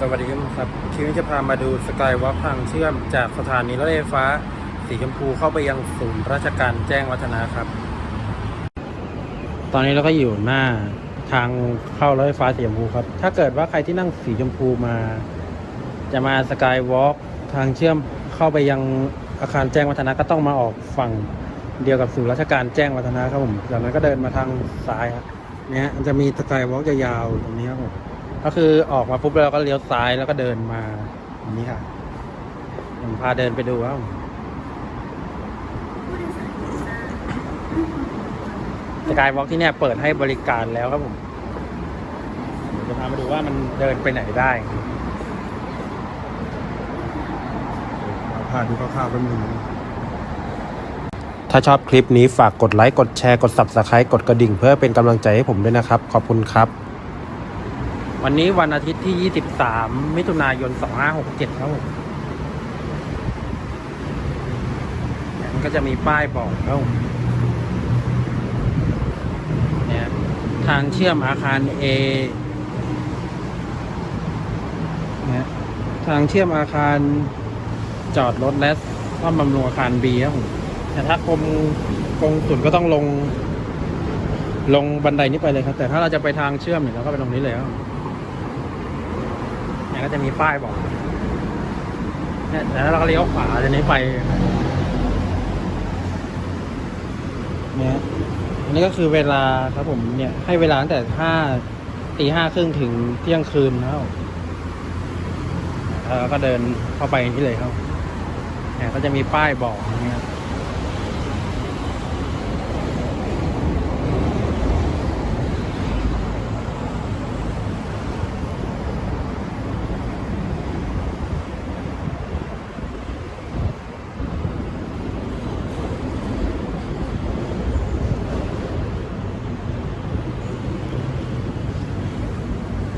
สวัสดีครับคลิปนี้จะพามาดูสกายวอล์กทางเชื่อมจากสถานีรถไฟฟ้า สีชมพูเข้าไปยังศูนย์ราชการแจ้งวัฒนะครับ ตอนนี้เราก็อยู่หน้าทางเข้ารถไฟฟ้าสีชมพูครับ ถ้าเกิดว่าใครที่นั่งสีชมพูมา จะมาสกายวอล์กทางเชื่อมเข้าไปยังอาคารแจ้งวัฒนะก็ต้องมาออกฝั่งเดียวกับศูนย์ราชการแจ้งวัฒนะครับผมจากนั้นก็เดินมาทางซ้ายครับเนี่ยจะมีสกายวอล์กยาวๆตรงนี้ครับผม ก็คือออกมาปุ๊บแล้วก็เลี้ยวซ้ายแล้วก็เดินมาอย่างนี้ค่ะผมพาเดินไปดูว่าสกายวอล์กที่เนี่ยเปิดให้บริการแล้วครับผมเดี๋ยวจะพามาดูว่ามันเดินไปไหนได้พาดูคร่าวๆแป๊บนึงถ้าชอบคลิปนี้ฝากกดไลค์ กดแชร์ กด Subscribe กดกระดิ่งเพื่อเป็นกำลังใจให้ผมด้วยนะครับ ขอบคุณครับ วันนี้วันอาทิตย์ที่ 23 มิถุนายน 2567 ครับผมมันก็จะมีป้ายบอกครับเนี่ยทางเชื่อมอาคาร A เนี่ยทางเชื่อมอาคารจอดรถและซ่อมบำรุงอาคาร B ครับผมแต่ถ้ากรมกงสุลก็ต้องลงลงบันไดนี้ไปเลยครับ แต่ถ้าเราจะไปทางเชื่อมเนี่ยเราก็ไปตรงนี้เลยครับ ก็จะมีป้ายบอกเนี่ยแล้วเราก็เลี้ยวขวาจะนี้ไปเนี่ยอันนี้ก็คือเวลาครับผมเนี่ย ให้เวลาตั้งแต่ห้าตีห้าครึ่งถึงเที่ยงคืนแล้วแล้วก็เดินเข้าไปที่เลยครับเนี่ยก็จะมีป้ายบอกอย่างเงี้ย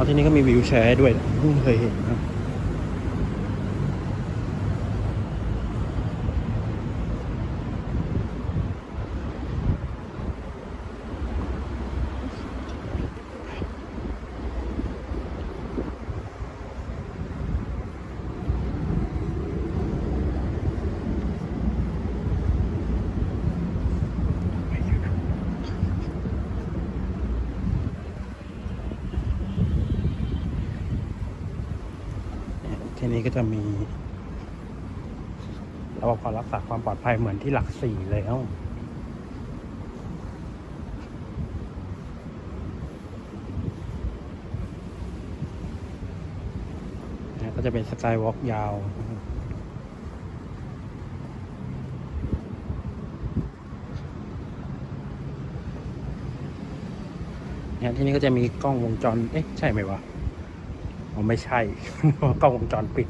แล้วที่นี่ก็ มีวิวแชร์ด้วยเพิ่งเคยเห็นครับ ที่ นี้ก็จะมีระบบการรักษาความปลอดภัยเหมือนที่หลักสี่เลยครับเนี่ยก็จะเป็นสกายวอล์กยาวนะครับเนี่ยที่นี่ก็จะมีกล้องวงจร เอ๊ะ ใช่ไหมวะ ไม่ใช่กล้องวงจรปิด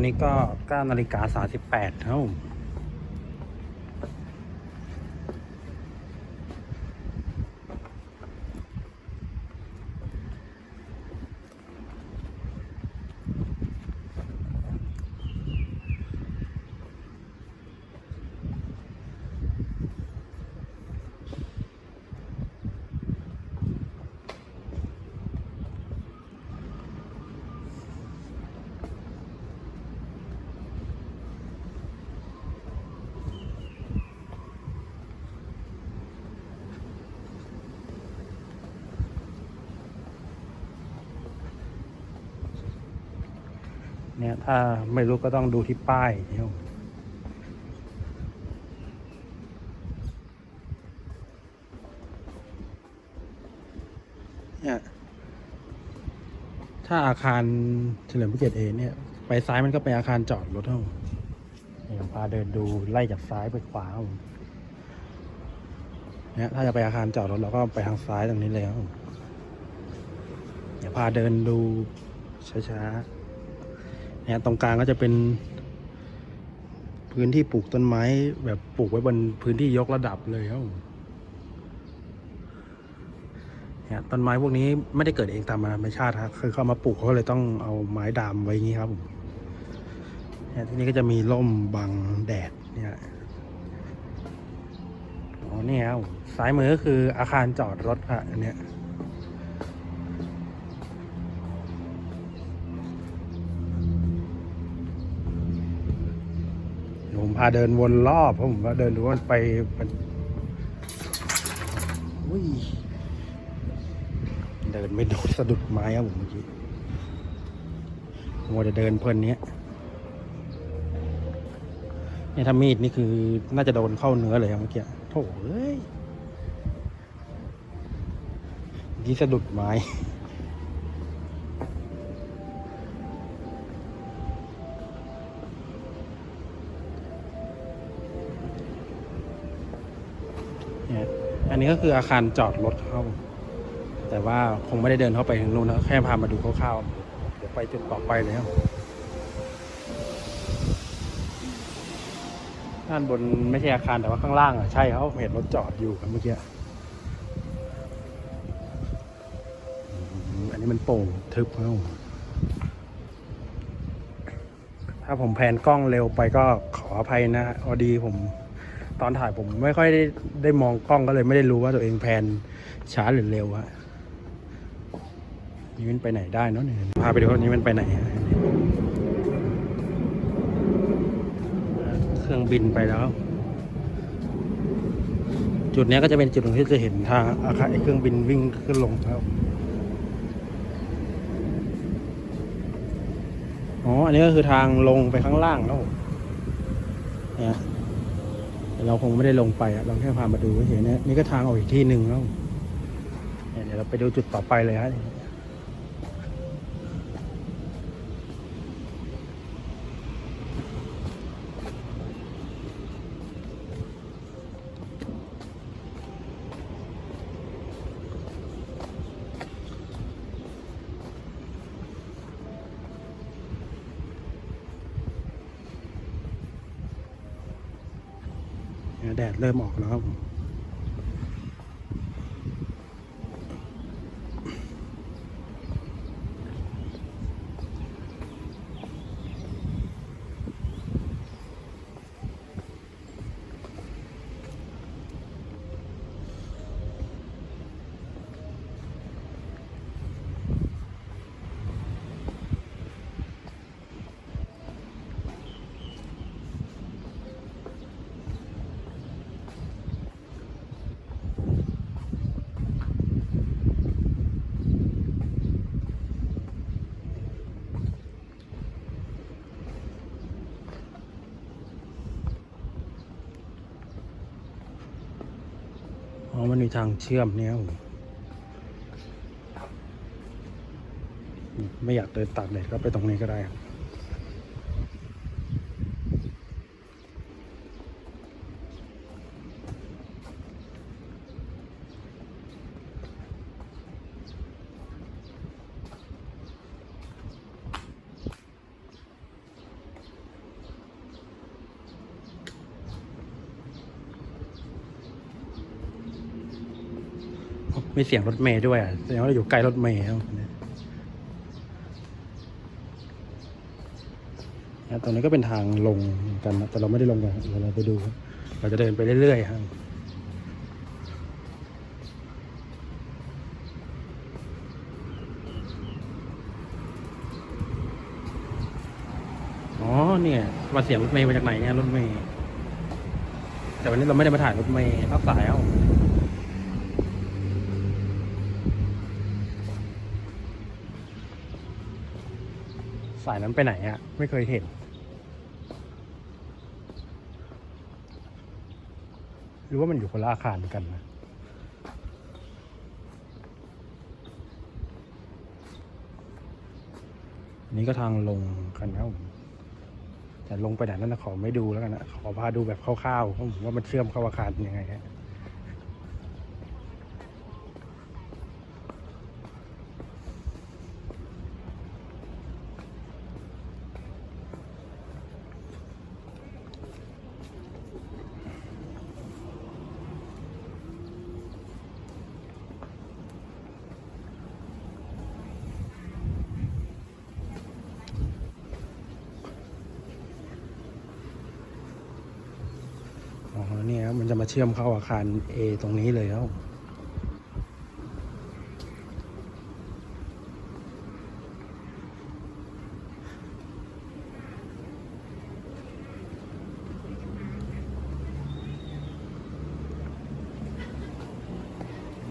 นนี้ก็9นาฬิกา38เท่า เนี่ย ถ้าไม่รู้ก็ต้องดูที่ป้ายเนี่ยถ้าอาคารเฉลิมพระเกียรติเอเนี่ย ไปซ้ายมันก็เป็นอาคารจอดรถเท่าเนี่ยพาเดินดูไล่จากซ้ายไปขวาผมเนี่ยถ้าจะไปอาคารจอดรถเราก็ไปทางซ้ายตรงนี้เลยครับผมเดี๋ยวพาเดินดูช้าๆ นี่ยตรงกลางก็จะเป็นพื้นที่ปลูกต้นไม้แบบปลูกไว้บนพื้นที่ยกระดับเลยครับผมเนี่ยต้นไม้พวกนี้ไม่ได้เกิดเองตามธรรมชาติครับคือเขามาปลูกเขาเลยต้องเอาไม้ดามไว้อย่างนี้ครับผมเนี่ยที่นี่ก็จะมีร่มบังแดดเนี่ยอ๋อนี่ครับซ้ายมือก็คืออาคารจอดรถค่ะอันเนี้ยาเดินวนรอบเพราะผมว่าเดินดูว่าไปมันเดินไม่โดนสะดุดไม้ครับผมเมื่อกี้มัวจะเดินเพลินเนี้ยนี่ถ้ามีดนี่คือน่าจะโดนเข้าเนื้อเลยครับเมื่อกี้โถ่เอ้ยเมื่อกี้สะดุดไม้ นนี้ก็คืออาคารจอดรถเข้า แต่ว่าคงไม่ได้เดินเข้าไปถึงนู้นนะแค่พามาดูคร่าวๆเดี๋ยวไปจุดต่อไปเลยครับด้านบนไม่ใช่อาคารแต่ว่าข้างล่างอะใช่เขาเห็นรถจอดอยู่ครับเมื่อกี้อันนี้มันโป่งทึบครับถ้าผมแพนกล้องเร็วไปก็ขออภัยนะพอดีผม ตอนถ่ายผมไม่ค่อยได้ได้มองกล้องก็เลยไม่ได้รู้ว่าตัวเองแพนช้าหรือเร็วฮะนี่มันไปไหนได้เนาะเนี่ยพาไปดูว่านี้มันไปไหนเครื่องบินไปแล้ว จุดนี้ก็จะเป็นจุดที่จะเห็นทางอาคารเครื่องบินวิ่งขึ้นลงครับอ๋อ อันนี้ก็คือทางลงไปข้างล่างแล้วเนี่ย แต่เราคงไม่ได้ลงไปอะเราแค่พามาดูเฉยๆนะนี่ก็ทางออกอีกที่หนึ่งแล้วเดี๋ยวเราไปดูจุดต่อไปเลยฮะ ดดเริ่มออกแล้วครับผม อมันมีทางเชื่อมเนี่ยไม่อยากเดินตากแดดก็ไปตรงนี้ก็ได้ครับ มีเสียงรถเมย์ด้วยอะแสดงว่าเราอยู่ใกล้รถเมย์ครับเนี่ยตรงนี้ก็เป็นทางลงกันนะแต่เราไม่ได้ลงกันเดี๋ยวเราไปดูครับเราจะเดินไปเรื่อยๆครับอ๋อเนี่ยมาเสียงรถเมย์มาจากไหนเนี่ยรถเมย์แต่วันนี้เราไม่ได้มาถ่ายรถเมย์นอกสายเอ้า สายนั้นไปไหนอะไม่เคยเห็น หรือว่ามันอยู่คนละอาคารกันนะนนี้ก็ทางลงกันครับผมแต่ลงไปไหนนั่นนะขอไม่ดูแล้วกันนะขอพาดูแบบคร่าวๆว่ามันเชื่อมเข้าอาคารยังไงฮะ มาเชื่อมเข้าอาคาร A ตรงนี้เลยครับ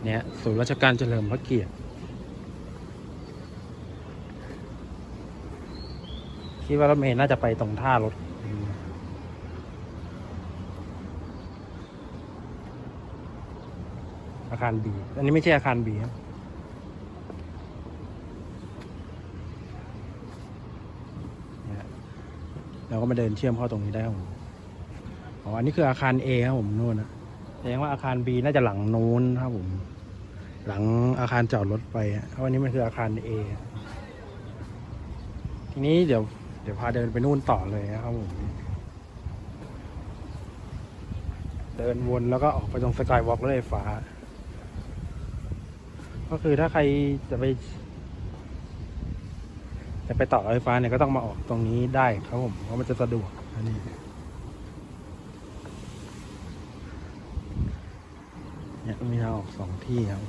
เนี่ยศูนย์ราชการเฉลิมพระเกียรติคิดว่ารถเมล์น่าจะไปตรงท่ารถ อาคารบีอันนี้ไม่ใช่อาคารบีครับเราก็มาเดินเชื่อมเข้าตรงนี้ได้ครับผมอ๋ออันนี้คืออาคาร A ครับผมนู่นนะแสดงว่าอาคาร B น่าจะหลังโน้นครับผม หลังอาคารจอดรถไปเพราะอันนี้มันคืออาคาร A ทีนี้เดี๋ยวเดี๋ยวพาเดินไปนู่นต่อเลยนะครับผม เดินวนแล้วก็ออกไปตรงสกายวอล์กรถไฟฟ้า ก็คือถ้าใครจะไป จะไปต่อรถไฟฟ้าเนี่ยก็ต้องมาออกตรงนี้ได้ครับผมเพราะมันจะสะดวกอันนี้เนี่ยมีทางออกสองที่ครับ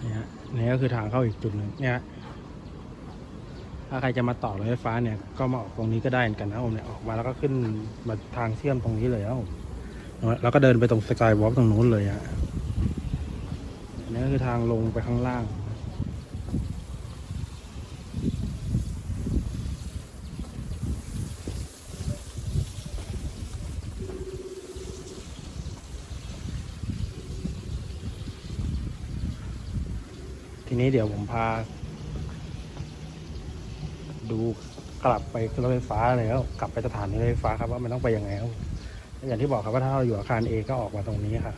เนี่ก็คือทางเข้าอีกจุดหนึ่งเนี่ยถ้าใครจะมาต่อรถไฟฟ้าเนี่ย ก็มาออกตรงนี้ก็ได้เหมือนกันนะผมเนี่ยออกมาแล้วก็ขึ้นมาทางเชื่อมตรงนี้เลยครับผมแล้วก็เดินไปตรงสกายวอล์กตรงนู้นเลยฮะอันนี้ก็คือทางลงไปข้างล่าง ที นี้เดี๋ยวผมพา ดูกลับไปรถไฟฟ้าเลยแล้วกลับไปสถานีรถไฟฟ้าครับว่ามันต้องไปยังไงครับอย่างที่บอกครับว่าถ้าเราอยู่อาคารเอก็ออกมาตรงนี้ครับ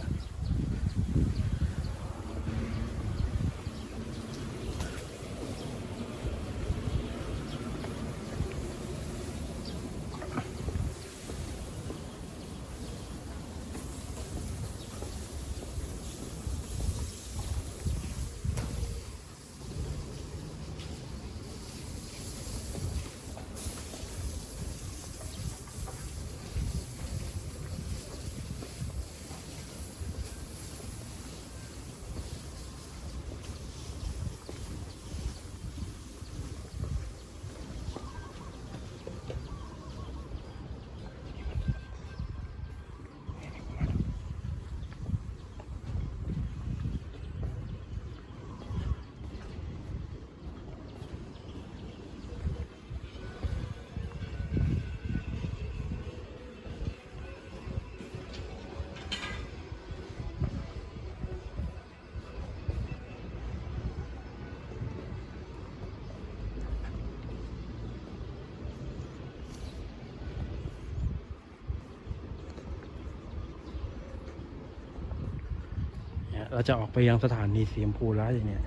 เราจะออกไปยังสถานีสีชมพูแล้วอย่างเนี้ย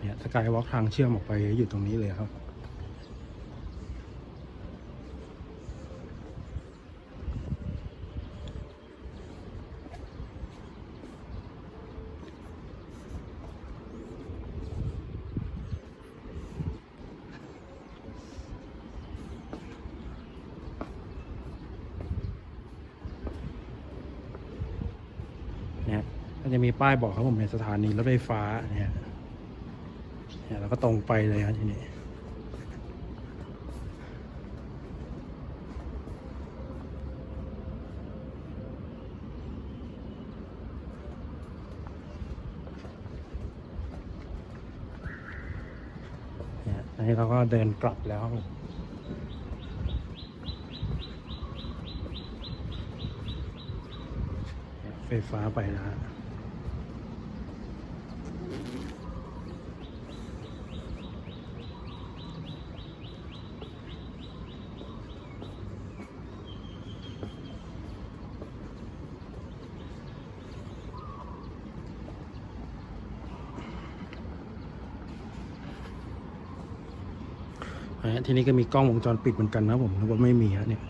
เนี่ยสกายวอล์กทางเชื่อมออกไปอยู่ตรงนี้เลยครับ เนี่ย ก็จะมีป้ายบอกครับผมในสถานีรถไฟฟ้าเนี่ยเนี่ยเราก็ตรงไปเลยครับทีนี้เนี่ยอันนี้เราก็เดินกลับแล้วครับผมเนี่ยไฟฟ้าไปแล้วฮะนะฮะ ที่นี่ก็มีกล้องวงจรปิดเหมือนกันนะผมนึกว่าไม่มีฮะเนี่ย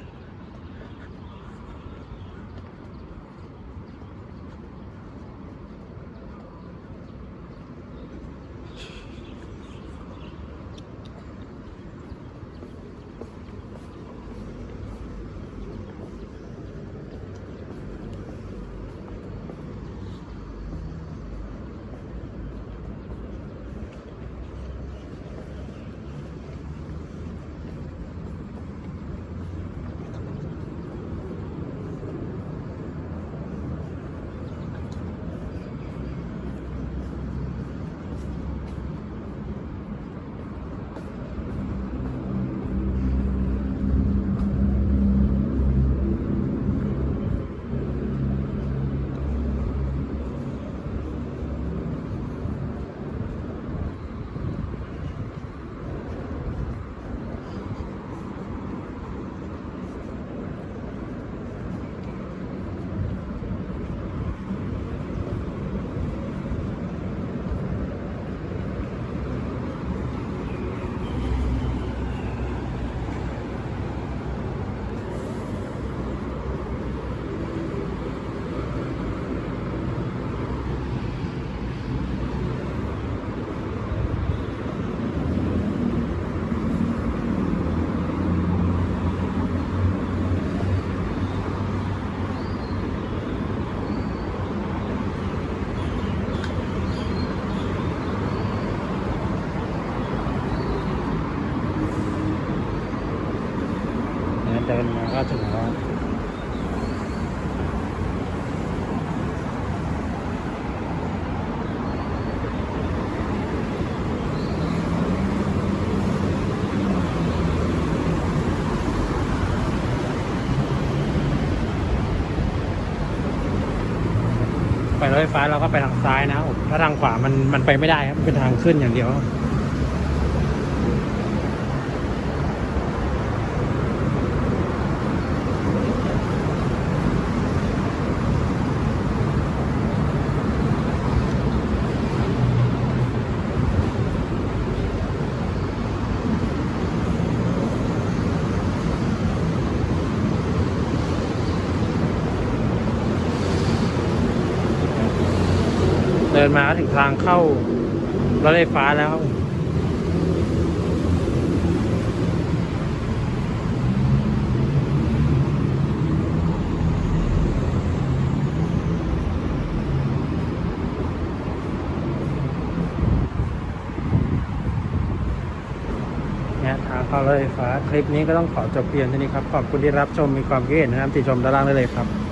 ไปรถไฟฟ้าเราก็ไปทางซ้ายนะถ้าทางขวามันมันไปไม่ได้ครับเป็นทางขึ้นอย่างเดียว นมาถึงทางเข้ารถไฟฟ้าแล้วครับเนี่ยทางเข้ารถไฟฟ้า คลิปนี้ก็ต้องขอจบเพียงเท่านี้ครับ ขอบคุณที่รับชมมีความคิดเห็นนะครับติชมด้านล่างได้เลยครับ